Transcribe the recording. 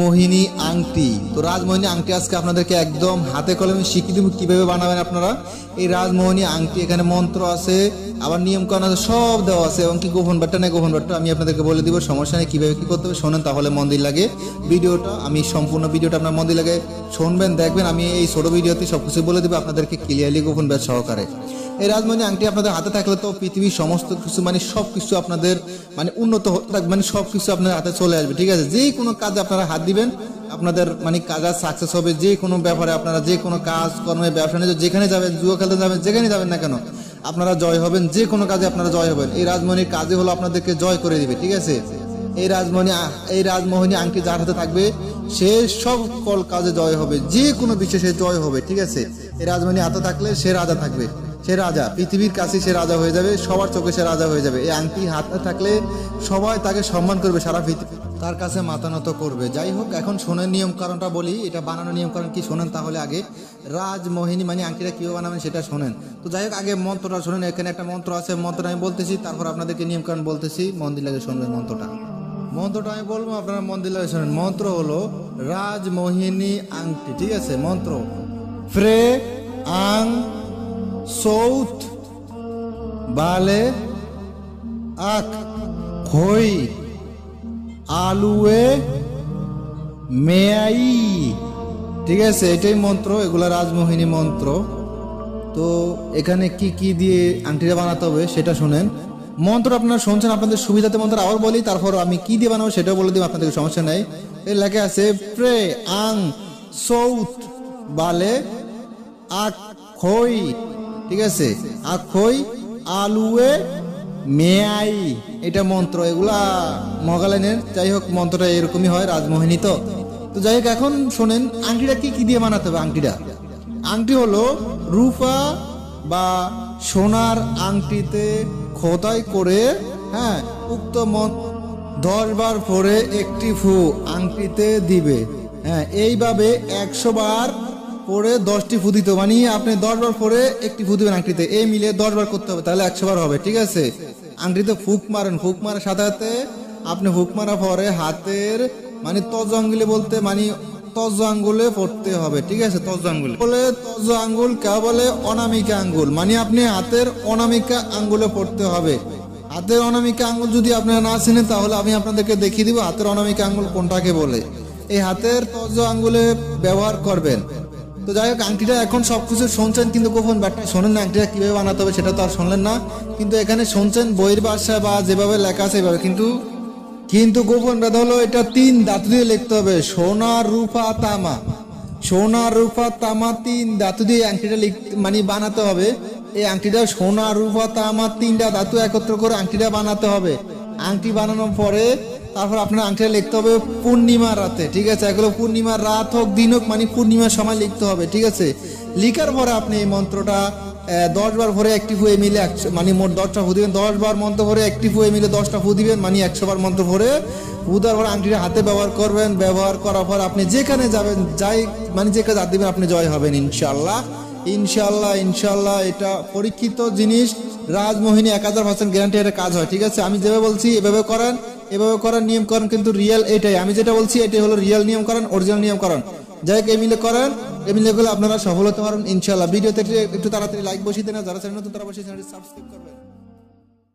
মোহিনী আংটি। তো রাজমোহিনী আংটি আজকে আপনাদেরকে একদম হাতে কলমে শিখিয়ে দেবো কীভাবে বানাবেন আপনারা। এই রাজমোহিনী আংটি, এখানে মন্ত্র আছে, আবার নিয়ম কানুন আছে, সব দেওয়া আছে এবং কি গোপন বাট্টা, নেই গোপন বাট্টা আমি আপনাদেরকে বলে দিব, সমস্যা নেই, কীভাবে কী করতে হবে শোনেন তাহলে মন্দির লাগে। ভিডিওটা, আমি সম্পূর্ণ ভিডিওটা আপনার মন্দির লাগে, শুনবেন, দেখবেন, আমি এই ছোটো ভিডিওতে সব কিছু বলে দেবো আপনাদেরকে ক্লিয়ারলি গোপন ব্যাস সহকারে। এই রাজমণি আংটি আপনাদের হাতে থাকলে তো পৃথিবীর সমস্ত কিছু মানে সব কিছু আপনাদের মানে উন্নত হতে থাকবে মানে সব কিছু আপনার হাতে চলে আসবে, ঠিক আছে? যে কোনো কাজে আপনারা হাত দিবেন। আপনাদের মানে কাজ সাকসেস হবে যে কোনো ব্যাপারে, আপনারা যে কোনো কাজ, কর্মে ব্যবসা নিয়ে যেখানে যাবেন, জুয়া খেলতে যাবেন যেখানে যাবেন না কেন, আপনারা জয় হবেন, যে কোনো কাজে আপনারা জয় হবেন। এই রাজমণির কাজে হলো আপনাদেরকে জয় করে দিবে, ঠিক আছে? এই রাজমণি এই রাজমোহিনী আংটি যার হাতে থাকবে, সে সব কল কাজে জয় হবে, যে কোনো বিষয়ে সে জয় হবে, ঠিক আছে? এই রাজমণি হাতে থাকলে সে রাজা থাকবে, সে রাজা। পৃথিবীর কাছে সে রাজা হয়ে যাবে, সবার চোখে সে রাজা হয়ে যাবে। এই আংটি হাতে থাকলে সবাই তাকে সম্মান করবে, সারা পৃথিবী তার কাছে মাথা নত করবে। যাই হোক, এখন শোনেন নিয়ম কারণটা বলি। এটা বানানোর নিয়ম কারণ কি শোনেন তাহলে আগে? রাজমোহিনী মানে আংটিটা কীভাবে বানাবেন সেটা শোনেন। তো যাই হোক, আগে মন্ত্রটা শোনেন। এখানে একটা মন্ত্র আছে, মন্ত্রটা আমি বলতেছি, তারপর আপনাদেরকে নিয়ম কারণ বলতেছি। মন্দির লাগে শুনবেন মন্ত্রটা। মন্ত্রটা আমি বলব, আপনারা মন্দির লাগে শোনেন। মন্ত্র হলো রাজমোহিনী আংটি, ঠিক আছে? মন্ত্র। ফ্রে, আং, সৌথ, বালে আখ খই। আলুয়ে মেয়াই। ঠিক আছে, এটাই মন্ত্র, এগুলা রাজমোহিনী মন্ত্র। তো এখানে কি কি দিয়ে আংটিটা বানাতে হবে সেটা শোনেন। মন্ত্র আপনারা শুনছেন, আপনাদের সুবিধাতে মন্ত্র আবার বলি, তারপর আমি কি দিয়ে বানাবো সেটাও বলে দিব, আপনাদের সমস্যা নাই। এর লেখা আছে, প্রে, আং সৌথ বালে আখই ঠিক আছে আখই আলুয়ে মেয়াই এটা মন্ত্র, এগুলা মগালাইনের যাই হোক, মন্ত্রটা এরকমই হয়, রাজমোহিনী তো। তো যাই হোক, এখন শোনেন, আংটিটা কি কি দিয়ে বানাতে হবে আংটিটা? আংটি হলো রূপা বা সোনার আংটিতে খোদাই করে হ্যাঁ উক্ত মন দশ বার পরে একটি ফু আংটিতে দিবে। হ্যাঁ এইভাবে একশো বার পরে দশটি ফু দিতে মানে আপনি দশ বার পরে একটি ফু দিবেন আংটিতে। এই মিলে দশ বার করতে হবে, তাহলে একশো বার হবে, ঠিক আছে? আংটিতে ফুক মারেন, ফুক মারার সাথে সাথে আপনি ফুক মারার পরে হাতের মানে তজ আঙ্গুলে বলতে মানে তজ আঙ্গুলে পড়তে হবে, ঠিক আছে? তজ আঙ্গুলে। বলে তজ আঙ্গুল কে বলে? অনামিকা আঙ্গুল। মানে আপনি হাতের অনামিকা আঙ্গুলে পড়তে হবে। হাতের অনামিকা আঙ্গুল যদি আপনারা না চিনেন, তাহলে আমি আপনাদেরকে দেখিয়ে দিব হাতের অনামিকা আঙ্গুল কোনটাকে বলে। এই হাতের তজ আঙ্গুলে ব্যবহার করবেন। তো যাই হোক, আংটিটা এখন সব কিছু শুনছেন, কিন্তু গোপন ব্যাটটা শোনেন না আংটিটা কীভাবে বানাতে হবে সেটা তো আর শুনলেন না। কিন্তু এখানে শুনছেন বইয়ের ভাষা বা যেভাবে লেখা আছে এভাবে, কিন্তু কিন্তু গোপন ব্যাধ হলো এটা তিন ধাতু দিয়ে লিখতে হবে, সোনা, রূপা, তামা। সোনা, রূপা, তামা তিন ধাতু দিয়ে আংটিটা লিখ মানে বানাতে হবে। এই আংটিটা সোনা, রূপা, তামা তিনটা ধাতু একত্র করে আংটিটা বানাতে হবে। আংটি বানানোর পরে তারপর আপনার আংটিটা লিখতে হবে পূর্ণিমার রাতে, ঠিক আছে? এগুলো পূর্ণিমার রাত হোক, দিন হোক মানে পূর্ণিমার সময় লিখতে হবে, ঠিক আছে? লিখার পরে আপনি এই মন্ত্রটা দশ বার ভরে একটি ফুয়ে মিলে একশো মানে মোট দশটা ফু দিবেন। দশ বার মন্ত্র ভরে একটি ফুয়ে মিলে দশটা ফু দিবেন মানে একশো বার মন্ত্র ভরে উদার পর আংটিটা হাতে ব্যবহার করবেন। ব্যবহার করার পর আপনি যেখানে যাবেন, যাই মানে যে কাজ দিবেন, আপনি জয় হবেন ইনশাল্লাহ ইনশাল্লাহ ইনশাল্লাহ এটা পরীক্ষিত জিনিস। রাজমোহিনী এক হাজার পার্সেন্ট গ্যারান্টি এটা কাজ হয়, ঠিক আছে? আমি যেভাবে বলছি, এভাবে করেন, এভাবে করার নিয়ম করেন কিন্তু রিয়েল এটাই। আমি যেটা বলছি, এটাই হলো রিয়েল নিয়ম করেন অরিজিনাল নিয়ম করেন যাই হোক এমিলে করেন এমিলে গুলো আপনারা সফল হতে পারেন ইনশাল্লাহ ভিডিওতে একটু- তাড়াতাড়ি লাইক বসিয়ে দেন যারা চ্যানেল নতুন, তারা বসে চ্যানেলটি সাবস্ক্রাইব করবেন।